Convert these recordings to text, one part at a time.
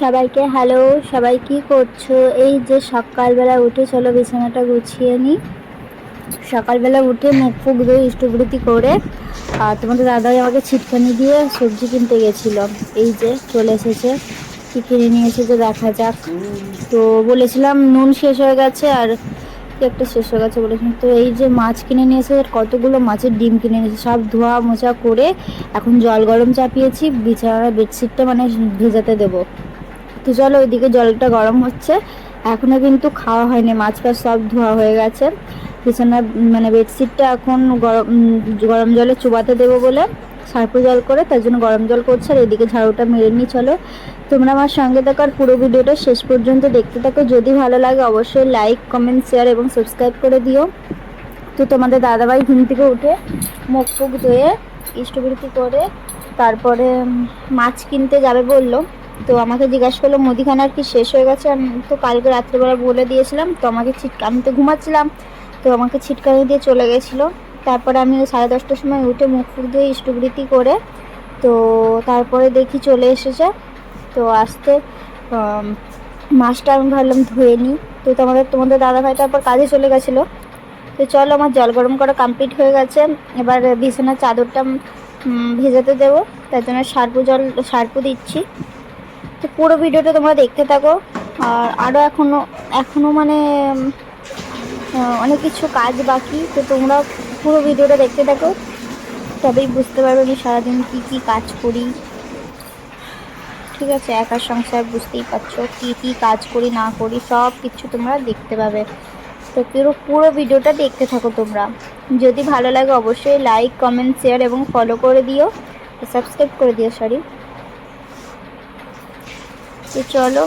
সবাইকে হ্যালো সবাই কি করছ? এই যে সকালবেলা উঠে চলো বিছানাটা গুছিয়ে নিই সকালবেলা উঠে মুখ ফুক দিয়ে ইষ্টবৃত্তি করে আর তোমাদের দাদাই আমাকে ছিটকানি দিয়ে সবজি কিনতে গেছিল। এই যে চলে এসেছে, কী কিনে নিয়ে এসেছে দেখা যাক। তো বলেছিলাম নুন শেষ হয়ে গেছে আর একটা শেষ হয়ে গেছে বলেছিলাম। তো এই যে মাছ কিনে নিয়ে কতগুলো মাছের ডিম কিনে নিয়েছে সব ধোয়া মোছা করে এখন জল গরম চাপিয়েছি, বিছানার বেডশিটটা মানে ভেজাতে দেবো। তো চলো ওইদিকে জলটা গরম হচ্ছে। এখনও কিন্তু খাওয়া হয়নি, মাছ ফাছ সব ধোয়া হয়ে গেছে। বিছানা মানে বেডশিটটা এখন গরম গরম জলে চুবাতে দেবো বলে সার্পু জল করে, তার জন্য গরম জল করছে আর এদিকে ঝাড়ুটা মেরে নিই, চলো। তোমরা আমার সঙ্গে থাকো আর পুরো ভিডিওটা শেষ পর্যন্ত দেখতে থাকো। যদি ভালো লাগে অবশ্যই লাইক, কমেন্ট, শেয়ার এবং সাবস্ক্রাইব করে দিও। তো তোমাদের দাদাভাই ঘুম থেকে উঠে মুখ ফুক ধুয়ে ইষ্টবৃত্তি করে তারপরে মাছ কিনতে যাবে বলল। তো আমাকে জিজ্ঞাসা করল মুদিখানার কি শেষ হয়ে গেছে? আমি তো কালকে রাত্রেবেলা বলে দিয়েছিলাম, তো আমাকে ছিটকা, আমি তো ঘুমাচ্ছিলাম, তো আমাকে ছিটকানি দিয়ে চলে গেছিল। তারপরে আমি সাড়ে দশটার সময় উঠে মুখ ফুক দিয়ে ইষ্টবৃত্তি করে, তো তারপরে দেখি চলে এসেছে। তো আসতে মাছটা আমি ভাবলাম ধুয়ে নিই। তো তোমাদের তোমাদের দাদাভাই তারপর কাজে চলে গেছিল। তো চলো, আমার জল গরম করা কমপ্লিট হয়ে গেছে। এবার বিছানার চাদরটা ভেজাতে দেবো। তার জন্য সার্পু জল, সার্পু দিচ্ছি। তো পুরো ভিডিওটা তোমরা দেখতে থাকো। আর আরও এখনও এখনও মানে অনেক কিছু কাজ বাকি, তো তোমরা পুরো ভিডিওটা দেখতে থাকো। তবেই বুঝতে পারবে আমি সারাদিন কী কী কাজ করি। ঠিক আছে, একার সংসার বুঝতেই পারছ, কী কী কাজ করি, না করি, সব কিছু তোমরা দেখতে পাবে। তো পুরো পুরো ভিডিওটা দেখতে থাকো তোমরা। যদি ভালো লাগে অবশ্যই লাইক কমেন্ট শেয়ার এবং ফলো করে দিও। সাবস্ক্রাইব করে দিও সরি তো চলো,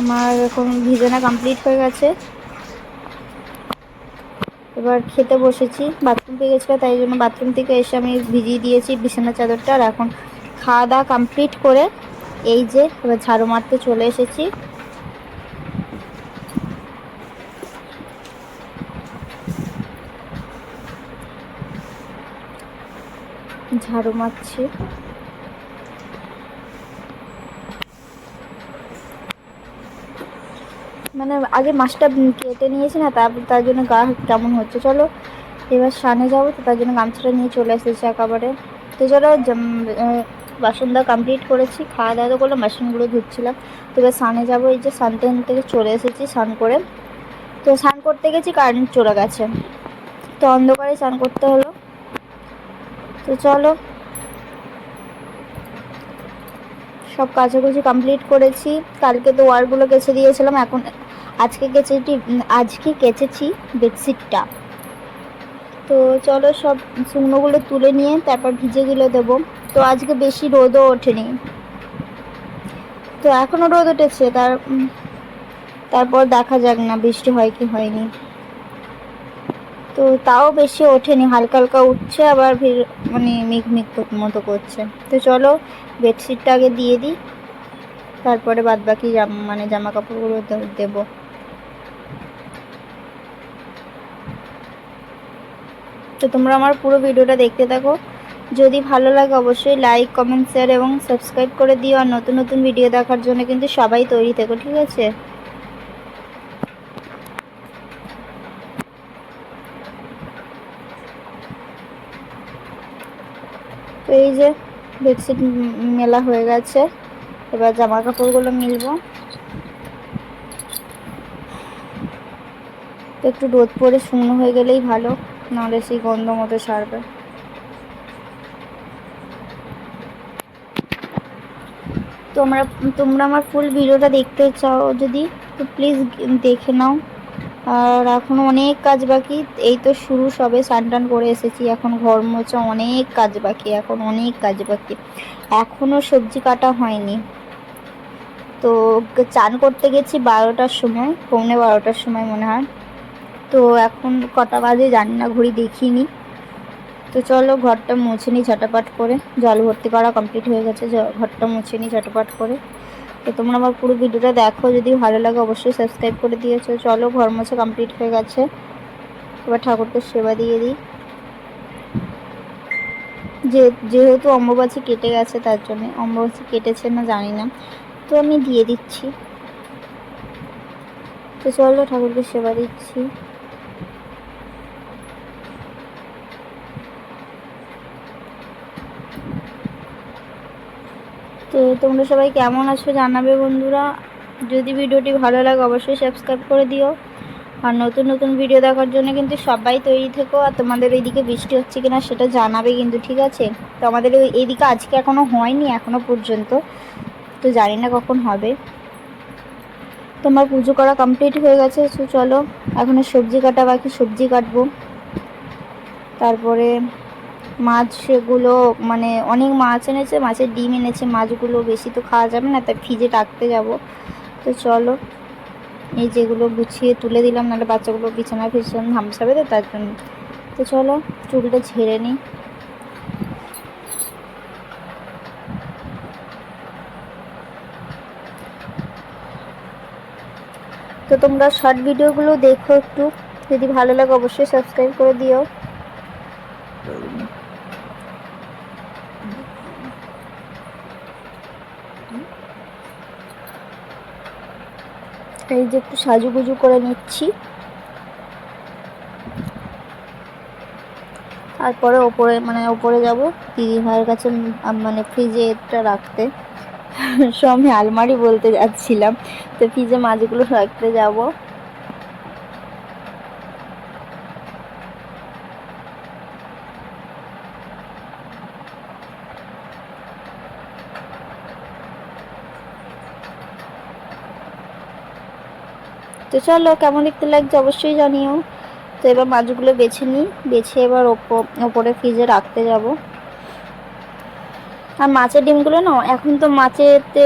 আমার এখন ভিজানা কমপ্লিট হয়ে গেছে। এবার খেতে বসেছি বাথরুম পেয়ে গেছিল তাই জন্য বাথরুম থেকে এসে আমি ভিজিয়ে দিয়েছি বিছানা চাদরটা, আর এখন খাওয়া দাওয়া কমপ্লিট করে এই যে এবার ঝাড়ু মারতে চলে এসেছি। ঝাড়ু মারছি। মানে আগে মাছটা কেটে নিয়েছি না তার তার জন্য গা কেমন হচ্ছে চলো। এবার সানে যাব, তো তার জন্য গামছাটা নিয়ে চলে এসেছি একেবারে। তো চলো বাসন দেওয়া কমপ্লিট করেছি, খাওয়া দাওয়া তো করলাম, বাসনগুলো ধুচ্ছিলাম। তো এবার সানে যাব, এই যে সানটেন থেকে চলে এসেছি স্নান করে। তো স্নান করতে গেছি কারেন্ট চলে গেছে। তো অন্ধকারে স্নান করতে হলো। তো চলো। সব কাছাকুচি কমপ্লিট করেছি। কালকে তো ওয়ারগুলো কেচে দিয়েছিলাম, এখন আজকে কেচেটি আজকে কেচেছি বেডশিটটা তো চলো সব শুকনোগুলো তুলে নিয়ে তারপর ভিজেগুলো দেবো। তো আজকে বেশি রোদও ওঠেনি। তো এখনও রোদ উঠেছে, তার তারপর দেখা যাক না বৃষ্টি হয় কি হয়নি। তো তাও বেশি ওঠেনি, হালকা হালকা উঠছে, আবার মানে মিক মিক মতো করছে। তো চলো বেডশিটটা আগে দিয়ে দিই। তারপরে বাদ বাকি মানে জামা কাপড়গুলো দেবো। তো তোমরা আমার পুরো ভিডিওটা দেখতে থাকো। যদি ভালো লাগে অবশ্যই লাইক কমেন্ট শেয়ার এবং সাবস্ক্রাইব করে দিও। আর নতুন নতুন ভিডিও দেখার জন্য কিন্তু সবাই তৈরি থেকো, ঠিক আছে? এই যে বেডশিট মেলা হয়ে গেছে। এবার জামা কাপড়গুলো মিলবো একটু রোদ পরে শুকনো হয়ে গেলেই ভালো, নাহলে সেই গন্ধ মতো সারবে তোমরা তোমরা আমার ফুল ভিডিওটা দেখতে চাও যদি, তো প্লিজ দেখে নাও। আর এখনও অনেক কাজ বাকি, এই তো শুরু সবে স্নান করে এসেছি, এখন ঘর মোছা অনেক কাজ বাকি, এখন অনেক কাজ বাকি। এখনও সবজি কাটা হয়নি। তো চান করতে গেছি বারোটার সময়, পৌনে বারোটার সময় মনে হয়। তো এখন কটা বাজে জানি না, ঘড়ি দেখিনি। তো চলো ঘরটা মুছে নিই ঝটাপাট করে। জল ভর্তি করা কমপ্লিট হয়ে গেছে ঘরটা মুছে নিই ঝটাপাট করে। তো তোমরা আমার পুরো ভিডিওটা দেখো, যদি ভালো লাগে অবশ্যই সাবস্ক্রাইব করে দিয়েছ। চলো ঘর মোছা কমপ্লিট হয়ে গেছে। এবার ঠাকুরকে সেবা দিয়ে দিই। যে যেহেতু অম্বুবাচি কেটে গেছে, তার জন্যে অম্বুবাচি কেটেছে না জানি না। তো আমি দিয়ে দিচ্ছি। তো চলো ঠাকুরকে সেবা দিচ্ছি। তো তোমরা সবাই কেমন আছো জানাবে বন্ধুরা। যদি ভিডিওটি ভালো লাগে অবশ্যই সাবস্ক্রাইব করে দিও। আর নতুন নতুন ভিডিও দেখার জন্য কিন্তু সবাই তৈরি থেকো। আর তোমাদের এইদিকে বৃষ্টি হচ্ছে কিনা সেটা জানাবে কিন্তু, ঠিক আছে? তো আমাদের এইদিকে আজকে এখনও হয়নি এখনও পর্যন্ত। তো জানি না কখন হবে। তোমার পুজো করা কমপ্লিট হয়ে গেছে, তো চলো, এখন সবজি কাটা বাকি, সবজি কাটবো। তারপরে মাছ সেগুলো মানে অনেক মাছ এনেছে, মাছের ডিম এনেছে, মাছগুলো বেশি তো খাওয়া যাবে না, তাই ফ্রিজে রাখতে যাব। তো চলো, এই যেগুলো গুছিয়ে তুলে দিলাম, নাহলে বাচ্চাগুলো বিছানা ফিছানা ধামসাবে তো তার জন্য। তো চলো, চুলটা ঝেড়ে নিই। তো তোমরা শর্ট ভিডিওগুলো দেখো একটু। যদি ভালো লাগে অবশ্যই সাবস্ক্রাইব করে দিও। এই যে একটু সাজুগুজু করে নিচ্ছি। তারপরে ওপরে মানে ওপরে যাব। দিদি ভাইয়ের কাছে মানে ফ্রিজে এটা রাখতে। সব আমি আলমারি বলতে যাচ্ছিলাম। তো ফ্রিজে মাছগুলো রাখতে যাব। তো চলো, কেমন দেখতে লাগছে অবশ্যই জানিও। তো এবার মাছগুলো বেছে নিই। বেছে এবার ওপরে ফ্রিজে রাখতে যাব। আর মাছের ডিমগুলো না, এখন তো মাছেতে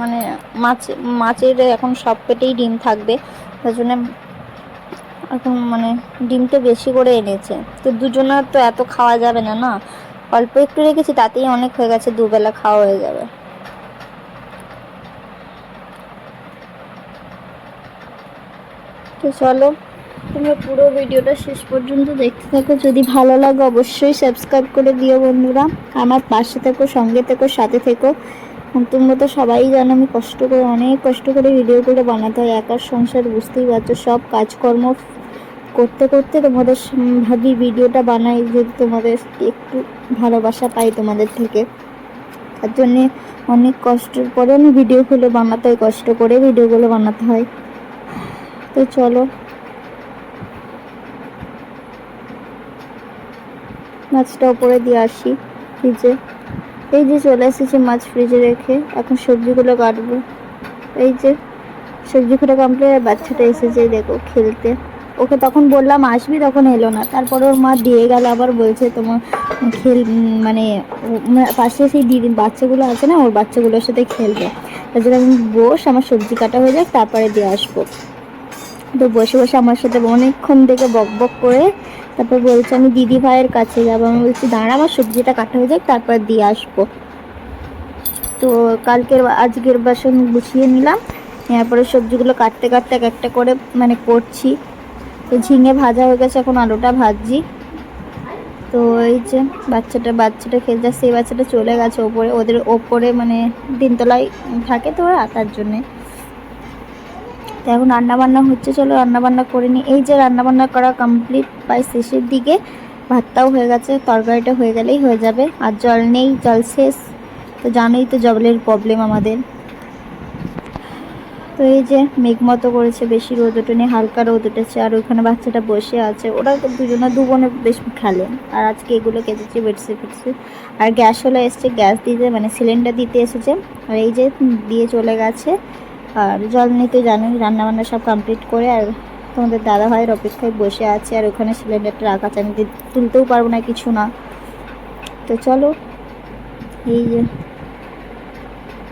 মানে মাছ, মাছের এখন সব পেটেই ডিম থাকবে। তার জন্য এখন মানে ডিমটা বেশি করে এনেছে। তো দুজনের তো এত খাওয়া যাবে না না? অল্প একটু রেখেছি, তাতেই অনেক হয়ে গেছে, দুবেলা খাওয়া হয়ে যাবে। তো চলো তোমরা পুরো ভিডিওটা শেষ পর্যন্ত দেখতে থাকো। যদি ভালো লাগে অবশ্যই সাবস্ক্রাইব করে দিও বন্ধুরা। আমার পাশে থেকো, সঙ্গে থেকো, সাথে থেকো। তোমরা তো সবাই জানো, আমি কষ্ট করে, অনেক কষ্ট করে ভিডিও করে বানাতে হয়। একার সংসার বুঝতেই পারছ, সব কাজকর্ম করতে করতে তোমাদের ভাবি ভিডিওটা বানাই যদি তোমাদের একটু ভালোবাসা পাই তোমাদের থেকে। তার জন্যে অনেক কষ্টের পরে আমি ভিডিওগুলো বানাতে হয়, কষ্ট করে ভিডিওগুলো বানাতে হয়। তো চলো মাছটা উপরে দিয়ে আসি ফ্রিজে। এই যে চলে এসেছে মাছ ফ্রিজে রেখে, এখন সবজিগুলো কাটবো। এই যে সবজি কাটা কমপ্লিট বাচ্চাটা এসেছে দেখো খেলতে। ওকে তখন বললাম, আসবি? তখন এলো না। তারপর ওর মা দিয়ে গেল, আবার বলছে, তোমার খেল মানে পাশে সেই দিদি বাচ্চাগুলো আছে না, ওর বাচ্চাগুলোর সাথে খেলবে। তার জন্য আমি বস, আমার সবজি কাটা হয়ে যাক, তারপরে দিয়ে আসব। তো বসে বসে আমার সাথে অনেকক্ষণ থেকে বক বক করে তারপর বলছে আমি দিদি ভাইয়ের কাছে যাব। আমি বলছি, দাঁড়া আমার সবজিটা কাটা হয়ে যাক, তারপর দিয়ে আসব। তো কালকের আজকের বাসন গুছিয়ে নিলাম। এরপরে সবজিগুলো কাটতে কাটতে এক একটা করে মানে করছি। তো ঝিঙে ভাজা হয়ে গেছে, এখন আলুটা ভাজছি। তো এই যে বাচ্চাটা বাচ্চাটা খেতে যাচ্ছে, এই বাচ্চাটা চলে গেছে ওপরে, ওদের ওপরে মানে তিনতলায় থাকে তো ওরা, তার জন্যে। তো এখন রান্নাবান্না হচ্ছে, চলো রান্নাবান্না করে নিই এই যে রান্নাবান্না করা কমপ্লিট প্রায় শেষের দিকে ভাতটাও হয়ে গেছে, তরকারিটা হয়ে গেলেই হয়ে যাবে। আর জল নেই, জল শেষ। তো জানোই তো জলের প্রবলেম আমাদের। তো এই যে মেঘ মতো করেছে, বেশি রোদ ওঠেনি, হালকা রোদ উঠেছে, আর ওইখানে বাচ্চাটা বসে আছে। ওরা তো দুজনে, দু বোনে বেশ খেলে। আর আজকে এগুলো কেটেছি বেডসি ফেটছি আর গ্যাস হলে এসছে, গ্যাস দিতে মানে সিলিন্ডার দিতে এসেছে। আর এই যে দিয়ে চলে গেছে। আর জল নিতে জানোই, রান্নাবান্না সব কমপ্লিট করে আর তোমাদের দাদা ভাইয়ের অপেক্ষায় বসে আছে আর ওখানে সিলিন্ডারটা রাখা আছে। আমি তুলতেও পারব না কিছু না। তো চলো, এই যে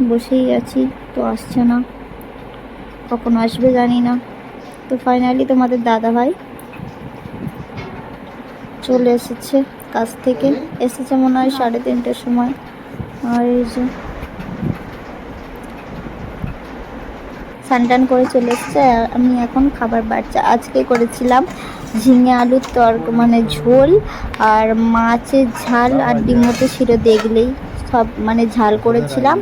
বসেই আছি, তো আসছে না। কখন আসবে জানি না। তো ফাইনালি তোমাদের দাদা ভাই চলে এসেছে কাছ থেকে। এসেছে মনে হয় সাড়ে তিনটের সময়। আর এই যে স্নান করে চলে এসেছে। আমি এখন খাবার বাচ্চা আজকে করেছিলাম ঝিঙে আলুর তর্ক মানে ঝোল আর মাছের ঝাল আর ডিমতে ছিল দেখলেই সব মানে ঝাল করেছিলাম।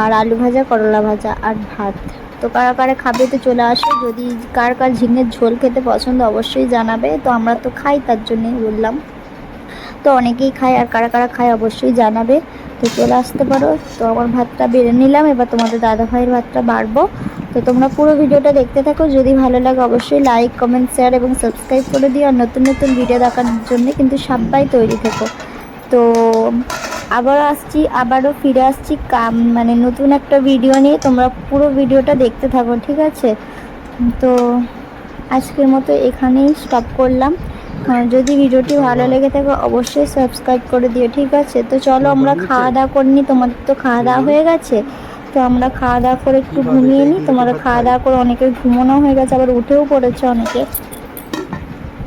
আর আলু ভাজা, করলা ভাজা আর ভাত। তো কারা কারা খাবে তো চলে আসো। যদি কার কার ঝিঙের ঝোল খেতে পছন্দ অবশ্যই জানাবে। তো আমরা তো খাই, তার জন্যই বললাম। তো অনেকেই খায় আর কারা কারা খায় অবশ্যই জানাবে। তো চলে আসতে পারো। তো আমার ভাতটা বেড়ে নিলাম। এবার তোমাদের দাদা ভাইয়ের ভাতটা বাড়বো। তো তোমরা পুরো ভিডিওটা দেখতে থাকো। যদি ভালো লাগে অবশ্যই লাইক কমেন্ট শেয়ার এবং সাবস্ক্রাইব করে দিও। আর নতুন নতুন ভিডিও দেখার জন্য কিন্তু সবাই তৈরি থেকো। তো আবারও আসছি আবারও ফিরে আসছি কাম মানে নতুন একটা ভিডিও নিয়ে। তোমরা পুরো ভিডিওটা দেখতে থাকো ঠিক আছে? তো আজকের মতো এখানেই স্টপ করলাম। যদি ভিডিওটি ভালো লেগে থাকে অবশ্যই সাবস্ক্রাইব করে দিও ঠিক আছে? তো চলো আমরা খাওয়া দাওয়া করিনি তোমাদের তো খাওয়া দাওয়া হয়ে গেছে। তো আমরা খাওয়া দাওয়া করে একটু ঘুমিয়ে নিই। তোমরা খাওয়া দাওয়া করে অনেকে ঘুমানো হয়ে গেছে, আবার উঠেও পড়েছে অনেকে।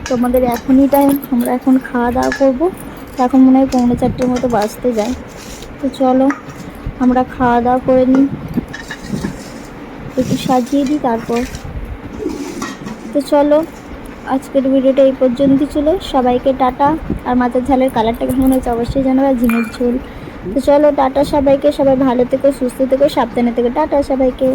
তোমাদের এখনই টাইম আমরা এখন খাওয়া দাওয়া করব। এখন মনে হয় পৌনে চারটের মতো বাজতে যায়। তো চলো, আমরা খাওয়া দাওয়া করে নিই। একটু সাজিয়ে দিই তারপর। তো চলো, আজকের ভিডিওটা এই পর্যন্তই ছিল। সবাইকে টাটা। আর মাথার ঝালের কালারটা কেমন হয়েছে অবশ্যই জানাবে। ঝিঙের ঝোল। তো চলো টাটা সবাইকে সবাই ভালো থেকো সুস্থ থেকো সাবধানে থেকো। টাটা সবাইকে।